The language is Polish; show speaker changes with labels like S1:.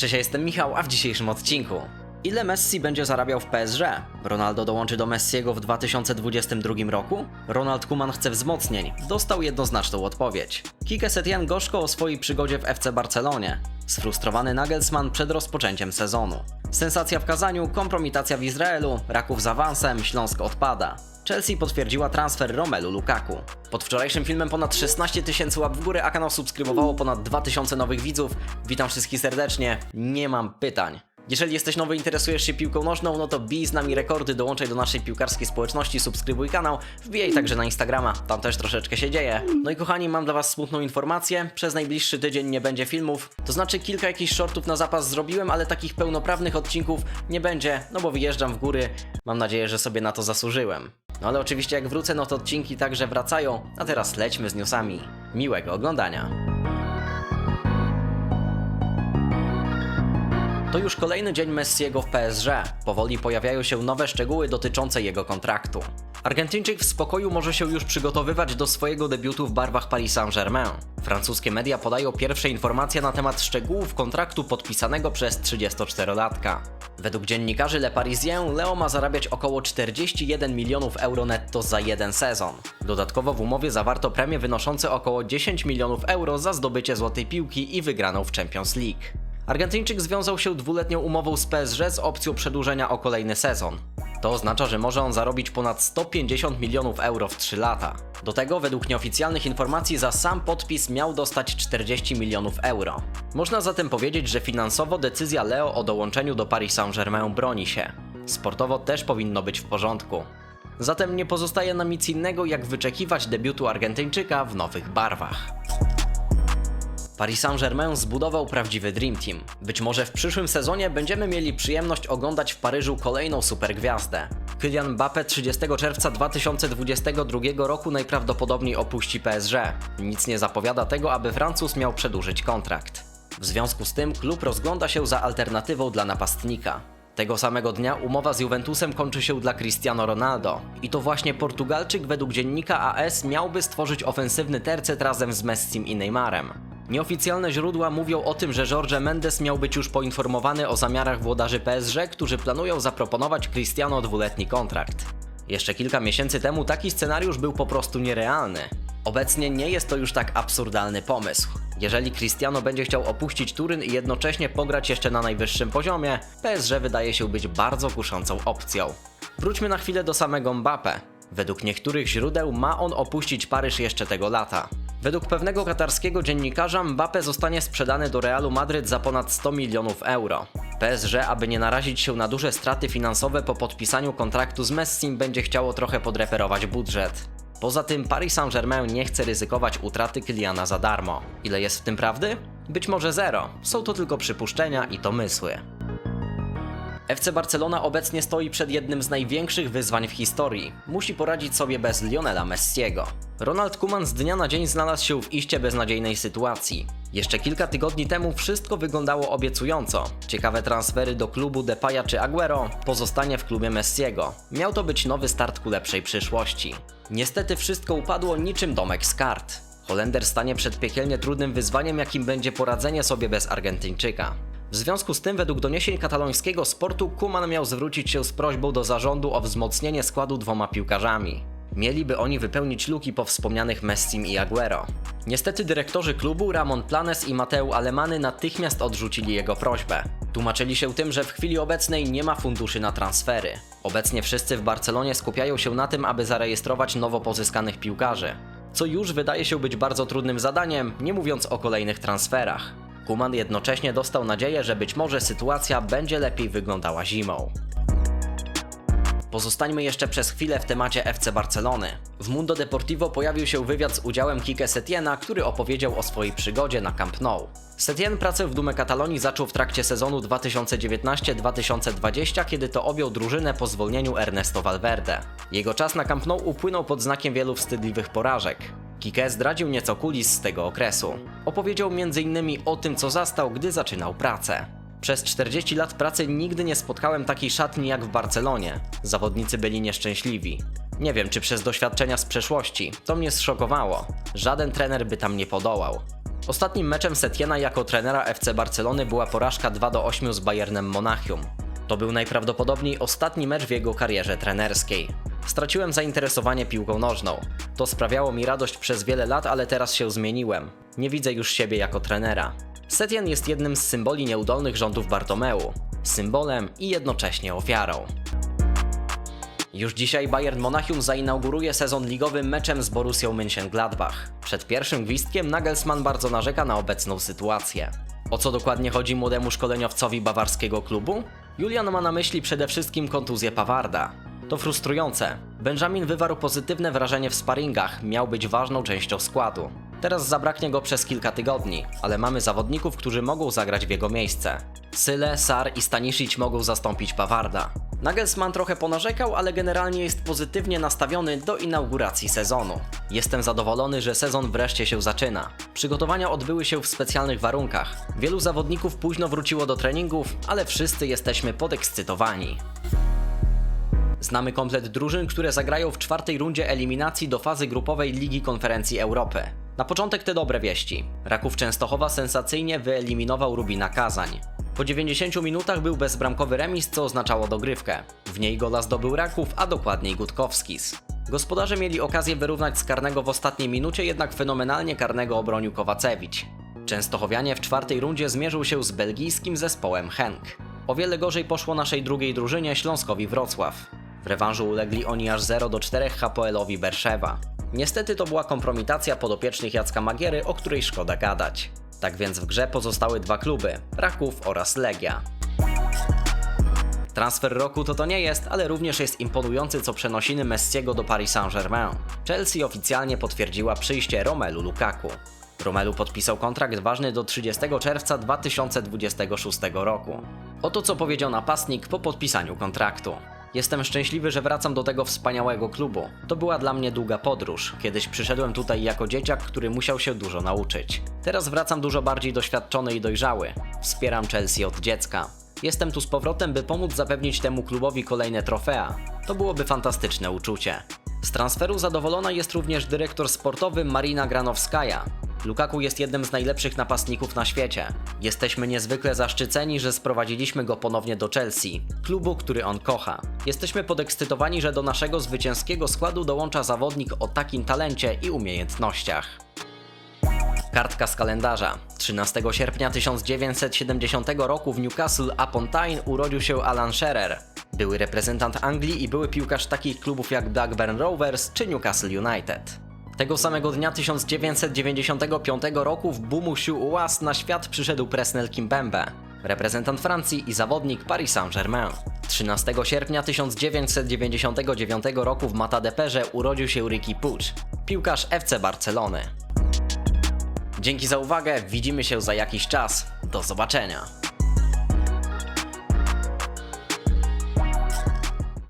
S1: Cześć, ja jestem Michał, a w dzisiejszym odcinku. Ile Messi będzie zarabiał w PSG? Ronaldo dołączy do Messiego w 2022 roku? Ronald Koeman chce wzmocnień. Dostał jednoznaczną odpowiedź. Kike Setien gorzko o swojej przygodzie w FC Barcelonie. Sfrustrowany Nagelsmann przed rozpoczęciem sezonu. Sensacja w Kazaniu, kompromitacja w Izraelu, Raków z awansem, Śląsk odpada. Chelsea potwierdziła transfer Romelu Lukaku. Pod wczorajszym filmem ponad 16 tysięcy łap w górę, a kanał subskrybowało ponad 2000 nowych widzów. Witam wszystkich serdecznie, nie mam pytań. Jeżeli jesteś nowy, interesujesz się piłką nożną, no to bij z nami rekordy, dołączaj do naszej piłkarskiej społeczności, subskrybuj kanał, wbijaj także na Instagrama, tam też troszeczkę się dzieje. No i kochani, mam dla was smutną informację, przez najbliższy tydzień nie będzie filmów, to znaczy kilka jakichś shortów na zapas zrobiłem, ale takich pełnoprawnych odcinków nie będzie, no bo wyjeżdżam w góry, mam nadzieję, że sobie na to zasłużyłem. No ale oczywiście jak wrócę, no to odcinki także wracają, a teraz lećmy z newsami. Miłego oglądania. To już kolejny dzień Messiego w PSG. Powoli pojawiają się nowe szczegóły dotyczące jego kontraktu. Argentyńczyk w spokoju może się już przygotowywać do swojego debiutu w barwach Paris Saint-Germain. Francuskie media podają pierwsze informacje na temat szczegółów kontraktu podpisanego przez 34-latka. Według dziennikarzy Le Parisien Leo ma zarabiać około 41 milionów euro netto za jeden sezon. Dodatkowo w umowie zawarto premie wynoszące około 10 milionów euro za zdobycie złotej piłki i wygraną w Champions League. Argentyńczyk związał się dwuletnią umową z PSG z opcją przedłużenia o kolejny sezon. To oznacza, że może on zarobić ponad 150 milionów euro w 3 lata. Do tego, według nieoficjalnych informacji, za sam podpis miał dostać 40 milionów euro. Można zatem powiedzieć, że finansowo decyzja Leo o dołączeniu do Paris Saint-Germain broni się. Sportowo też powinno być w porządku. Zatem nie pozostaje nam nic innego, jak wyczekiwać debiutu Argentyńczyka w nowych barwach. Paris Saint-Germain zbudował prawdziwy Dream Team. Być może w przyszłym sezonie będziemy mieli przyjemność oglądać w Paryżu kolejną supergwiazdę. Kylian Mbappé 30 czerwca 2022 roku najprawdopodobniej opuści PSG. Nic nie zapowiada tego, aby Francuz miał przedłużyć kontrakt. W związku z tym klub rozgląda się za alternatywą dla napastnika. Tego samego dnia umowa z Juventusem kończy się dla Cristiano Ronaldo. I to właśnie Portugalczyk według dziennika AS miałby stworzyć ofensywny tercet razem z Messim i Neymarem. Nieoficjalne źródła mówią o tym, że Jorge Mendes miał być już poinformowany o zamiarach włodarzy PSG, którzy planują zaproponować Cristiano dwuletni kontrakt. Jeszcze kilka miesięcy temu taki scenariusz był po prostu nierealny. Obecnie nie jest to już tak absurdalny pomysł. Jeżeli Cristiano będzie chciał opuścić Turyn i jednocześnie pograć jeszcze na najwyższym poziomie, PSG wydaje się być bardzo kuszącą opcją. Wróćmy na chwilę do samego Mbappé. Według niektórych źródeł ma on opuścić Paryż jeszcze tego lata. Według pewnego katarskiego dziennikarza Mbappé zostanie sprzedany do Realu Madryt za ponad 100 milionów euro. PSG, aby nie narazić się na duże straty finansowe po podpisaniu kontraktu z Messim, będzie chciało trochę podreperować budżet. Poza tym Paris Saint-Germain nie chce ryzykować utraty Kyliana za darmo. Ile jest w tym prawdy? Być może zero. Są to tylko przypuszczenia i domysły. FC Barcelona obecnie stoi przed jednym z największych wyzwań w historii. Musi poradzić sobie bez Lionela Messiego. Ronald Koeman z dnia na dzień znalazł się w iście beznadziejnej sytuacji. Jeszcze kilka tygodni temu wszystko wyglądało obiecująco. Ciekawe transfery do klubu Depaya czy Aguero, pozostanie w klubie Messiego. Miał to być nowy start ku lepszej przyszłości. Niestety wszystko upadło niczym domek z kart. Holender stanie przed piekielnie trudnym wyzwaniem, jakim będzie poradzenie sobie bez Argentyńczyka. W związku z tym, według doniesień katalońskiego sportu, Kuman miał zwrócić się z prośbą do zarządu o wzmocnienie składu dwoma piłkarzami. Mieliby oni wypełnić luki po wspomnianych Messim i Aguero. Niestety dyrektorzy klubu Ramon Planes i Mateu Alemany natychmiast odrzucili jego prośbę. Tłumaczyli się tym, że w chwili obecnej nie ma funduszy na transfery. Obecnie wszyscy w Barcelonie skupiają się na tym, aby zarejestrować nowo pozyskanych piłkarzy. Co już wydaje się być bardzo trudnym zadaniem, nie mówiąc o kolejnych transferach. Kuman jednocześnie dostał nadzieję, że być może sytuacja będzie lepiej wyglądała zimą. Pozostańmy jeszcze przez chwilę w temacie FC Barcelony. W Mundo Deportivo pojawił się wywiad z udziałem Kike Setiena, który opowiedział o swojej przygodzie na Camp Nou. Setien pracę w Dumę Katalonii zaczął w trakcie sezonu 2019-2020, kiedy to objął drużynę po zwolnieniu Ernesto Valverde. Jego czas na Camp Nou upłynął pod znakiem wielu wstydliwych porażek. Kike zdradził nieco kulis z tego okresu. Opowiedział m.in. o tym, co zastał, gdy zaczynał pracę. Przez 40 lat pracy nigdy nie spotkałem takiej szatni jak w Barcelonie. Zawodnicy byli nieszczęśliwi. Nie wiem, czy przez doświadczenia z przeszłości. To mnie zszokowało. Żaden trener by tam nie podołał. Ostatnim meczem Setiena jako trenera FC Barcelony była porażka 2 do 8 z Bayernem Monachium. To był najprawdopodobniej ostatni mecz w jego karierze trenerskiej. Straciłem zainteresowanie piłką nożną. To sprawiało mi radość przez wiele lat, ale teraz się zmieniłem. Nie widzę już siebie jako trenera. Setien jest jednym z symboli nieudolnych rządów Bartomeu. Symbolem i jednocześnie ofiarą. Już dzisiaj Bayern Monachium zainauguruje sezon ligowy meczem z Borussią Mönchengladbach. Przed pierwszym gwizdkiem Nagelsmann bardzo narzeka na obecną sytuację. O co dokładnie chodzi młodemu szkoleniowcowi bawarskiego klubu? Julian ma na myśli przede wszystkim kontuzję Pawarda. To frustrujące. Benjamin wywarł pozytywne wrażenie w sparingach, miał być ważną częścią składu. Teraz zabraknie go przez kilka tygodni, ale mamy zawodników, którzy mogą zagrać w jego miejsce. Syle, Sar i Stanisic mogą zastąpić Pawarda. Nagelsmann trochę ponarzekał, ale generalnie jest pozytywnie nastawiony do inauguracji sezonu. Jestem zadowolony, że sezon wreszcie się zaczyna. Przygotowania odbyły się w specjalnych warunkach. Wielu zawodników późno wróciło do treningów, ale wszyscy jesteśmy podekscytowani. Znamy komplet drużyn, które zagrają w czwartej rundzie eliminacji do fazy grupowej Ligi Konferencji Europy. Na początek te dobre wieści. Raków Częstochowa sensacyjnie wyeliminował Rubina Kazań. Po 90 minutach był bezbramkowy remis, co oznaczało dogrywkę. W niej gola zdobył Raków, a dokładniej Gutkowskis. Gospodarze mieli okazję wyrównać z karnego w ostatniej minucie, jednak fenomenalnie karnego obronił Kowacewicz. Częstochowianie w czwartej rundzie zmierzył się z belgijskim zespołem Henk. O wiele gorzej poszło naszej drugiej drużynie Śląskowi Wrocław. W rewanżu ulegli oni aż 0 do 4 Hapoelowi Berszewa. Niestety to była kompromitacja podopiecznych Jacka Magiery, o której szkoda gadać. Tak więc w grze pozostały dwa kluby, Raków oraz Legia. Transfer roku to to nie jest, ale również jest imponujący co przenosiny Messiego do Paris Saint-Germain. Chelsea oficjalnie potwierdziła przyjście Romelu Lukaku. Romelu podpisał kontrakt ważny do 30 czerwca 2026 roku. Oto co powiedział napastnik po podpisaniu kontraktu. Jestem szczęśliwy, że wracam do tego wspaniałego klubu. To była dla mnie długa podróż. Kiedyś przyszedłem tutaj jako dzieciak, który musiał się dużo nauczyć. Teraz wracam dużo bardziej doświadczony i dojrzały. Wspieram Chelsea od dziecka. Jestem tu z powrotem, by pomóc zapewnić temu klubowi kolejne trofea. To byłoby fantastyczne uczucie. Z transferu zadowolona jest również dyrektor sportowy Marina Granowskaja. Lukaku jest jednym z najlepszych napastników na świecie. Jesteśmy niezwykle zaszczyceni, że sprowadziliśmy go ponownie do Chelsea, klubu, który on kocha. Jesteśmy podekscytowani, że do naszego zwycięskiego składu dołącza zawodnik o takim talencie i umiejętnościach. Kartka z kalendarza. 13 sierpnia 1970 roku w Newcastle upon Tyne urodził się Alan Shearer. Były reprezentant Anglii i były piłkarz takich klubów jak Blackburn Rovers czy Newcastle United. Tego samego dnia 1995 roku w Bumusiu UAS na świat przyszedł Presnel Kimpembe, reprezentant Francji i zawodnik Paris Saint-Germain. 13 sierpnia 1999 roku w Matadeperze urodził się Ricky Puig, piłkarz FC Barcelony. Dzięki za uwagę, widzimy się za jakiś czas. Do zobaczenia.